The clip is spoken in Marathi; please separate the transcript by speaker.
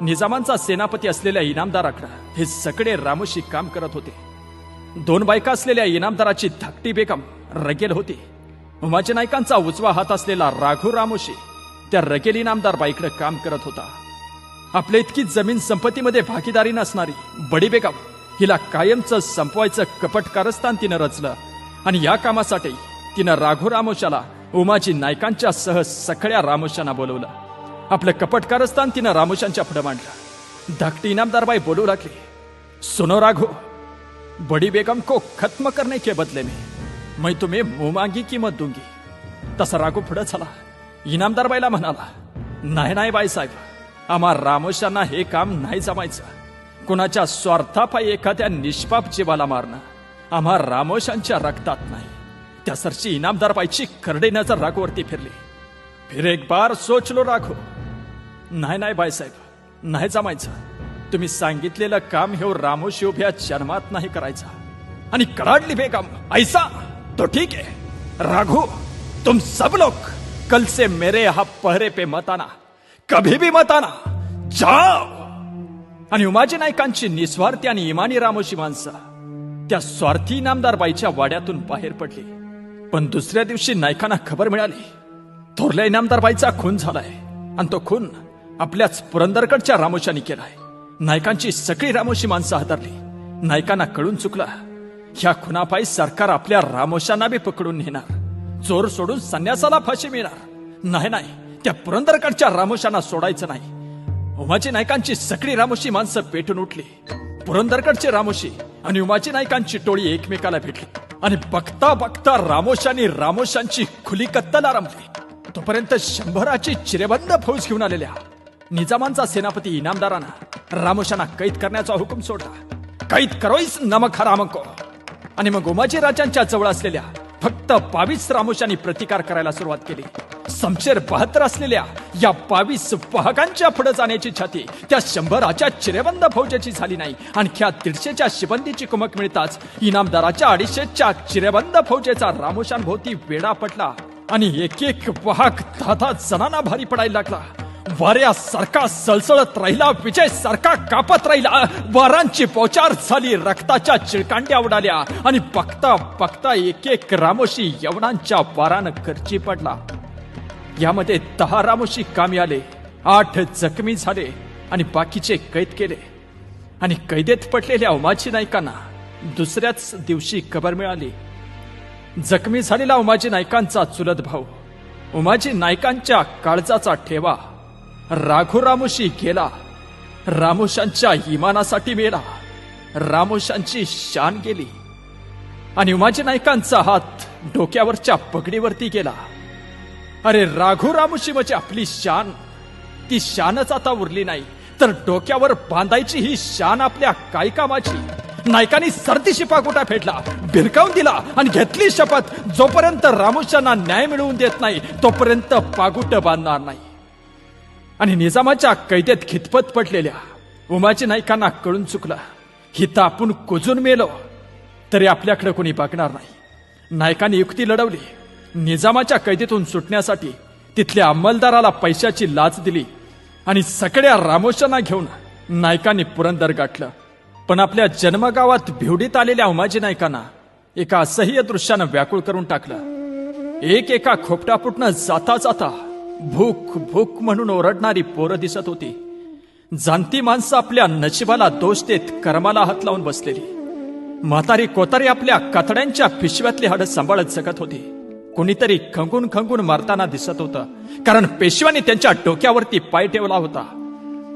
Speaker 1: निजामांचा सेनापती असलेल्या इनामदाराकडे हे सगळे रामोशी काम करत होते. दोन बायका असलेल्या इनामदाराची धाकटी बेगम रगेल होती. उमाजी नायकांचा उजवा हात असलेला राघू रामोशी त्या रगेल इनामदार बाईकडे काम करत होता. आपल्या इतकी जमीन संपत्तीमध्ये भागीदारी नसणारी बडी बेगम हिला कायमचं संपवायचं कपट कारस्थान तिनं रचलं आणि या कामासाठी तिनं राघू रामोशाला उमाजी नायकांच्या सह सगळ्या रामोशांना बोलवलं. आपलं कपट कारस्थान तिनं रामोशांच्या पुढे मांडलं. धाकटी इनामदारबाई बोलू लागली सुनो राघो बड़ी बेगम को खत्म करने के बदले में मैं तुम्हें मुंह मांगी कीमत दूंगी. तसा राघो पुढे झाला इनामदारबाईला म्हणाला नाही नाही बाईसाहेब आम्हा रामोशांना हे काम नाही जमायचं. कुणाच्या स्वार्थापायी एखाद्या निष्पाप जीवाला मारणं आम्हा रामोशांच्या रक्तात नाही. त्या सरची इनामदारबाईची नजर राघोवरती फिरली. फिर एक बार सोच लो राघो नाही नाही बायसाहेब नाही जमायचं. तुम्ही सांगितलेलं काम हे रामोशी उभ्या जन्मात नाही करायचं. आणि कराडली बेगम ऐसा तो ठीक है राघू तुम सब लोग कल से मेरे यहां पहरे पे मत आना. कभी भी मत आना. जाओ. आणि उमाजी नायकांची निस्वार्थी आणि इमानी रामोशी माणसं त्या स्वार्थी इनामदार बाईच्या वाड्यातून बाहेर पडली. पण दुसऱ्या दिवशी नायकांना खबर मिळाली. थोरल्या इनामदार बाईचा खून झालाय. आणि तो खून आपल्याच पुरंदरकडच्या रामोशानी केलाय नायकांची सगळी रामोशी माणसं हादरली. नायकांना कळून चुकला. ह्या खुनापायी सरकार आपल्या रामोशांना बी पकडून नेणार. चोर सोडून संन्यासाला फाशी मिळणार. नाही नाही. त्या पुरंदरकडच्या रामोशांना सोडायचं नाही. उमाजी नायकांची सगळी रामोशी माणसं पेटून उठली. पुरंदरकडचे रामोशी आणि उमाजी नायकांची टोळी एकमेकाला भेटली. आणि बघता बघता रामोशांनी रामोशांची खुली कत्तल आरंभली. तोपर्यंत शंभराची चिरेबंद फौज घेऊन आलेल्या निजामांचा सेनापती इनामदारांना रामोशांना कैद करण्याचा हुकूम सोडला. कैद करोईस नमक रामको. आणि मग उमाजी राजांच्या जवळ असलेल्या फक्त बावीस रामोशांनी प्रतिकार करायला सुरुवात केली. समशेर बहात्तर असलेल्या या बावीस वाहकांच्या पुढे जाण्याची छाती त्या शंभराच्या चिरेबंद फौजेची झाली नाही. आणख्या दीडशेच्या शिबंदीची कुमक मिळताच इनामदाराच्या अडीचशेच्या चिरेबंद फौजेचा रामोशांभोवती वेडा पटला आणि एक एक वाहक दहा दहा जणांना भारी पडायला लागला. वाऱ्यासारखा सळसळत राहिला विजय सारखा कापत राहिला. वारांची पोचार झाली रक्ताच्या चिळकांड्या उडाल्या आणि बघता बघता एक एक रामोशी यवनांच्या वारानं खर्ची पडला. यामध्ये दहा रामोशी कामी आले आठ जखमी झाले आणि बाकीचे कैद केले. आणि कैदेत पडलेल्या उमाजी नायकांना दुसऱ्याच दिवशी खबर मिळाली. जखमी झालेला उमाजी नायकांचा चुलत भाऊ. उमाजी नायकांच्या काळजाचा ठेवा राघो रामोशी गेला. रामोशांच्या इमानासाठी मेला. रामोशांची शान गेली. आणि उमाजी नायकांचा हात डोक्यावरच्या पगडीवरती गेला. अरे राघो रामोशी म्हणजे आपली शान. ती शानच आता उरली नाही. तर डोक्यावर बांधायची ही शान आपल्या काय कामाची नायकांनी सर्दी शिपागोटा फेडला भिरकावून दिला आणि घेतली शपथ. जोपर्यंत रामोशांना न्याय मिळवून देत नाही तोपर्यंत पागुट बांधणार नाही. आणि निजामाच्या कैदेत खितपत पडलेल्या उमाजी नायकांना कळून चुकलं. हिता आपण कुजून मेलो. तरी आपल्याकडे कोणी बघणार नाही. नायकांनी युक्ती लढवली. निजामाच्या कैदेतून सुटण्यासाठी तिथल्या अंमलदाराला पैशाची लाच दिली आणि सगळ्या रामोशांना घेऊन नायकांनी पुरंदर गाठलं. पण आपल्या जन्मगावात भिवडीत आलेल्या उमाजी नायकांना एका असह्य दृश्यानं व्याकुळ करून टाकलं. एक एका खोपटापुटनं जाता जाता भूक भूक म्हणून ओरडणारी पोरं दिसत होती. जाणती माणसं आपल्या नशिबाला दोष देत कर्माला हात लावून बसलेली. म्हातारी कोतारी आपल्या कातड्यांच्या पिशव्यातली हाडं सांभाळत जगत होती. कोणीतरी खंगून खंगून मारताना दिसत होतं. कारण पेशव्याने त्यांच्या डोक्यावरती पाय ठेवला होता.